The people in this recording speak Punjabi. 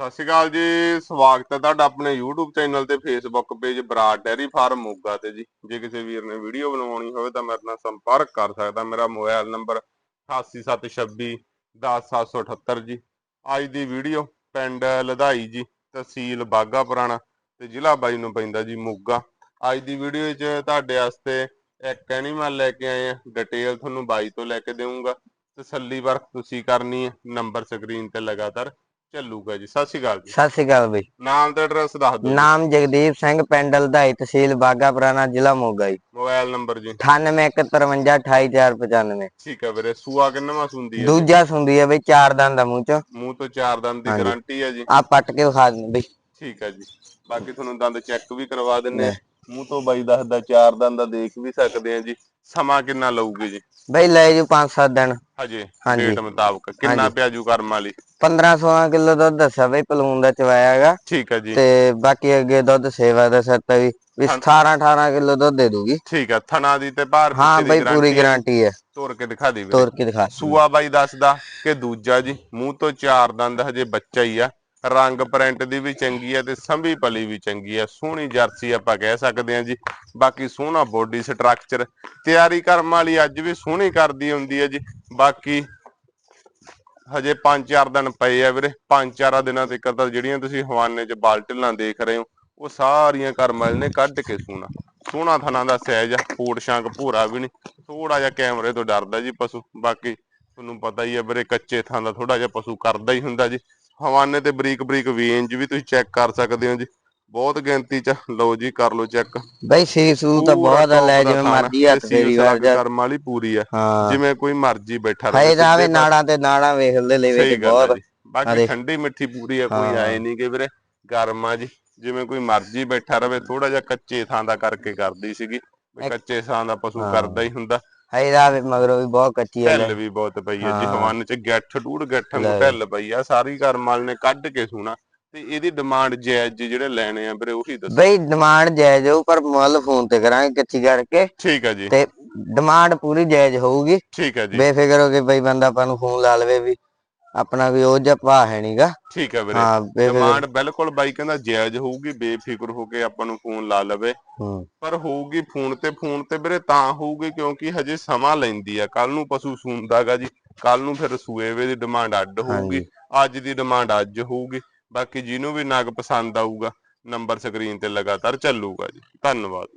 ਸਤਿ ਸ਼੍ਰੀ ਅਕਾਲ ਜੀ, ਸਵਾਗਤ ਹੈ ਤੁਹਾਡਾ ਆਪਣੇ YouTube ਚੈਨਲ ਤੇ Facebook page Brar dairy farm Moga ਤੇ ਜੀ। ਜੇ ਕਿਸੇ ਵੀਰ ਨੇ ਵੀਡੀਓ ਬਣਵਾਉਣੀ ਹੋਵੇ ਤਾਂ ਮੇਰੇ ਨਾਲ ਸੰਪਰਕ ਕਰ ਸਕਦਾ। ਮੇਰਾ ਮੋਬਾਈਲ ਨੰਬਰ 8876 10778 ਜੀ। ਅੱਜ ਦੀ ਵੀਡੀਓ ਪਿੰਡ ਲਧਾਈ ਜੀ, ਤਹਿਸੀਲ ਬਾਗਾ ਪੁਰਾਣਾ ਤੇ ਜ਼ਿਲ੍ਹਾ ਬਾਈ ਨੂੰ ਪੈਂਦਾ ਜੀ ਮੋਗਾ। ਅੱਜ ਦੀ ਵੀਡੀਓ 'ਚ ਤੁਹਾਡੇ ਵਾਸਤੇ ਇੱਕ ਐਨੀਮਲ ਲੈ ਕੇ ਆਏ ਆ ਡਿਟੇਲ ਤੁਹਾਨੂੰ ਬਾਈ ਤੋਂ ਲੈ ਕੇ ਦੇਵਾਂਗਾ। ਤਸੱਲੀ ਵਰਕ ਤੁਸੀਂ ਕਰਨੀ ਹੈ। ਨੰਬਰ ਸਕਰੀਨ ਤੇ ਲਗਾਤਾਰ ਚੱਲੂਗਾ ਜੀ ਸਤਿ ਸ਼੍ਰੀ ਅਕਾਲ ਜੀ। ਸਤਿ ਸ਼੍ਰੀ ਅਕਾਲ ਬਈ। ਨਾਮ ਤੇ ਐਡਰੈਸ ਦੱਸ ਦਿਓ ਨਾਮ ਜਗਦੀਪ ਸਿੰਘ ਪਿੰਡ ਲਧਾਈ ਤਹਿਸੀਲ ਬਾਗਾ ਪੁਰਾਣਾ ਜ਼ਿਲ੍ਹਾ ਮੋਗਾ ਜੀ। ਮੋਬਾਈਲ ਨੰਬਰ ਜੀ। 9815588495 ਠੀਕ ਹੈ ਵੀਰੇ ਸੂਆ ਕਿੰਨਵਾ ਸੁੰਦੀ ਹੈ? ਦੂਜਾ ਸੁੰਦੀ ਹੈ ਬਈ ਚਾਰ ਦੰਦ ਦਾ ਮੂੰਹ ਚ। ਮੂੰਹ ਤੋਂ ਚਾਰ ਦੰਦ ਦੀ। ਗਾਰੰਟੀ ਹੈ ਜੀ। ਆ ਪੱਟ ਕੇ ਵਿਖਾ ਦਿੰਦੇ ਬਈ। ਠੀਕ ਹੈ ਜੀ। ਬਾਕੀ ਤੁਹਾਨੂੰ ਦੰਦ ਚੈੱਕ ਵੀ ਕਰਵਾ ਦਿੰਨੇ ਆ ਮੂੰਹ ਤੋਂ ਬਾਈ ਦੱਸਦਾ ਚਾਰ ਦੰਦ ਦਾ ਦੇਖ ਵੀ ਸਕਦੇ ਆ ਜੀ। ਸਮਾਂ ਕਿੰਨਾ ਲਊਗੀ ਜੀ? ਬਈ ਲੈ ਜੂ 5-7 ਦਿਨ। ਹਜੇ ਹਾਂਜੀ। ਡੇਟ ਮੁਤਾਬਕ। ਕਿੰਨਾ ਹਾਂਜੀ। ਪਿਆ ਜੂ ਕਰਮ ਵਾਲੀ? 15-16 ਕਿਲੋ ਦੁੱਧ ਦੱਸਿਆ ਬਈ ਪਲੂਨ ਦਾ ਚਵਾਇਆ ਹੈਗਾ। ਠੀਕ ਹੈ ਜੀ। ਤੇ ਬਾਕੀ ਅੱਗੇ ਦੁੱਧ ਸੇਵਾ ਦਾ ਸੱਤਾ ਵੀ ਵੀ ਹਾਂ। 18-18 ਕਿਲੋ ਦੁੱਧ ਦੇ ਦੂਗੀ। ਠੀਕ ਹੈ ਥਣਾ ਦੀ ਤੇ ਭਾਰ ਹਾਂ ਪਿੱਛੇ ਦੀ ਬਈ ਪੂਰੀ guarantee ਹੈ। ਗਾਰੰਟੀ ਹੈ। ਤੋੜ ਕੇ ਦਿਖਾ ਦੇ ਵੀਰੇ। ਤੋੜ ਕੇ ਦਿਖਾ। ਸੂਆ ਬਾਈ ਦੱਸਦਾ ਕਿ ਦੂਜਾ ਜੀ ਮੂੰਹ ਤੋਂ ਚਾਰ ਦੰਦ ਹਜੇ ਬੱਚਾ ਹੀ ਆ। ਰੰਗ ਪ੍ਰਿੰਟ ਦੀ ਵੀ ਚੰਗੀ ਹੈ ਤੇ ਸੰਭੀ ਪਲੀ ਵੀ ਚੰਗੀ ਹੈ। ਸੋਹਣੀ ਜਰਸੀ ਆਪਾਂ ਕਹਿ ਸਕਦੇ ਹਾਂ ਜੀ। ਬਾਕੀ ਸੋਹਣਾ ਬੋਡੀ ਸਟਰਕਚਰ ਤਿਆਰੀ ਕਰਮ ਵਾਲੀ ਅੱਜ ਵੀ ਸੋਹਣੀ ਕਰਦੀ ਹੁੰਦੀ ਹੈ ਜੀ। ਬਾਕੀ ਹਜੇ 5-4 ਦਿਨ ਪਏ ਆ ਵੀਰੇ। 5-4 ਦਿਨਾਂ ਤੱਕ ਤਾਂ ਜਿਹੜੀਆਂ ਤੁਸੀਂ ਹਵਾਨੇ 'ਚ ਬਾਲਟਲਾਂ ਦੇਖ ਰਹੇ ਹੋ, ਉਹ ਸਾਰੀਆਂ ਕਰਮ ਵਾਲੇ ਨੇ ਕੱਢ ਕੇ ਸੋਹਣਾ। ਸੋਹਣਾ ਥਣਾ ਦਾ ਸਹਿਜ ਆ ਫੂਟ ਸ਼ਾਂਕ ਭੂਰਾ ਵੀ ਨਹੀਂ। ਥੋੜਾ ਜਿਹਾ ਕੈਮਰੇ ਤੋਂ ਡਰਦਾ ਜੀ ਪਸ਼ੂ। ਬਾਕੀ ਤੁਹਾਨੂੰ ਪਤਾ ਹੀ ਹੈ ਵੀਰੇ, ਕੱਚੇ ਥਾਂ ਦਾ ਥੋੜਾ ਜਿਹਾ ਪਸ਼ੂ ਕਰਦਾ ਹੀ ਹੁੰਦਾ ਜੀ। ਹਵਾਨੇ ਤੇ ਬਰੀਕ ਬਰੀਕ ਵੇਂਜ ਵੀ ਤੁਸੀਂ ਚੈੱਕ ਕਰ ਸਕਦੇ ਹੋ ਜੀ। ਬਹੁਤ ਗਿਣਤੀ ਚ ਲਓ ਜੀ ਕਰ ਲਓ ਚੈੱਕ ਬਈ ਸੀ ਸੂ ਤਾਂ ਬਹੁਤ ਆ, ਲੈ ਜਿਵੇਂ ਮਰਜ਼ੀ ਹੱਥ ਫੇਰੀ ਵਾਰ ਜਾ। ਕਰਮ ਵਾਲੀ ਪੂਰੀ ਆ। ਜਿਵੇਂ ਕੋਈ ਮਰਜ਼ੀ ਬੈਠਾ ਹਾਏ ਜਾਵੇ ਨਾੜਾਂ ਤੇ ਨਾੜਾਂ ਵੇਖ ਲੈ ਲੈ ਵਿੱਚ ਬਹੁਤ। ਬਾਕੀ। ਠੰਡੀ ਮਿੱਠੀ ਪੂਰੀ ਆ ਕੋਈ। ਆਏ ਨਹੀਂ ਕਿ ਵੀਰੇ। ਗਰਮ ਆ ਜੀ। ਜਿਵੇਂ ਕੋਈ ਮਰਜ਼ੀ ਬੈਠਾ ਰਵੇ ਥੋੜਾ ਜਿਹਾ ਕੱਚੇ ਥਾਂ ਦਾ ਕਰਕੇ ਕਰਦੀ ਸੀਗੀ। ਕੱਚੇ ਥਾਂ ਦਾ ਪਸ਼ੂ। ਕਰਦਾ ਹੀ ਹੁੰਦਾ। ਹਾਏ ਜਾਵੇ ਮਗਰੋਂ ਵੀ ਬਹੁਤ ਕੱਚੀ ਹੈ ਢਿੱਲ ਵੀ ਬਹੁਤ ਪਈ ਹੈ ਜੀ ਹਾਂ। ਹਵਾਨ ਚ ਗੱਠ ਡੂੜ ਗੱਠ ਨੂੰ। ਢਿੱਲ ਪਈ ਆ ਸਾਰੀ ਕਰਮਾਲ ਨੇ ਕੱਢ ਕੇ ਸੋਣਾ। ਤੇ ਇਹਦੀ ਡਿਮਾਂਡ ਜਾਇਜ਼ ਜਿਹੜੇ ਲੈਣੇ ਆ ਵੀਰੇ ਉਹੀ ਦੱਸੋ। ਬਈ ਡਿਮਾਂਡ ਜਾਇਜ਼ ਹੋਊ ਪਰ ਮੁੱਲ ਫੋਨ ਤੇ ਕਰਾਂਗੇ ਕੱਚੀ ਕਰਕੇ। ਠੀਕ ਹੈ ਜੀ। ਤੇ ਡਿਮਾਂਡ ਪੂਰੀ ਜਾਇਜ਼ ਹੋਊਗੀ। ਠੀਕ ਹੈ ਜੀ। ਬੇਫਿਕਰ ਹੋ ਕੇ ਬਈ ਬੰਦਾ ਆਪਾਂ ਨੂੰ ਫੋਨ ਲਾ ਲਵੇ ਵੀ। ਆਪਣਾ ਕੋਈ ਉਹ ਭਾ ਹੈ ਨਹੀਂਗਾ ਠੀਕ ਹੈ ਵੀਰੇ। ਹਾਂ ਡਿਮਾਂਡ ਬਿਲਕੁਲ ਬਾਈ ਕਹਿੰਦਾ ਜਾਇਜ਼ ਹੋਊਗੀ ਬੇਫਿਕਰ ਹੋ ਕੇ ਆਪਾਂ ਨੂੰ ਫੋਨ ਲਾ ਲਵੇ। ਹੂੰ। ਪਰ ਹੋਊਗੀ ਫੋਨ ਤੇ ਫੋਨ ਤੇ ਵੀਰੇ ਤਾਂ ਹੋਊਗੀ ਕਿਉਂਕਿ ਹਜੇ ਸਮਾਂ ਲੈਂਦੀ ਆ। ਕੱਲ ਨੂੰ ਪਸ਼ੂ ਸੂੰਦਾਗਾ ਜੀ ਕੱਲ ਨੂੰ ਫਿਰ ਸੂਏਵੇ ਦੀ ਡਿਮਾਂਡ ਅੱਡ ਹੋਊਗੀ ਅੱਜ ਦੀ ਡਿਮਾਂਡ ਅੱਜ ਹੋਊਗੀ। ਬਾਕੀ ਜਿਹਨੂੰ ਵੀ ਨਗ ਪਸੰਦ ਆਊਗਾ ਨੰਬਰ ਸਕਰੀਨ ਤੇ ਲਗਾਤਾਰ ਚੱਲੂਗਾ ਜੀ। ਧੰਨਵਾਦ।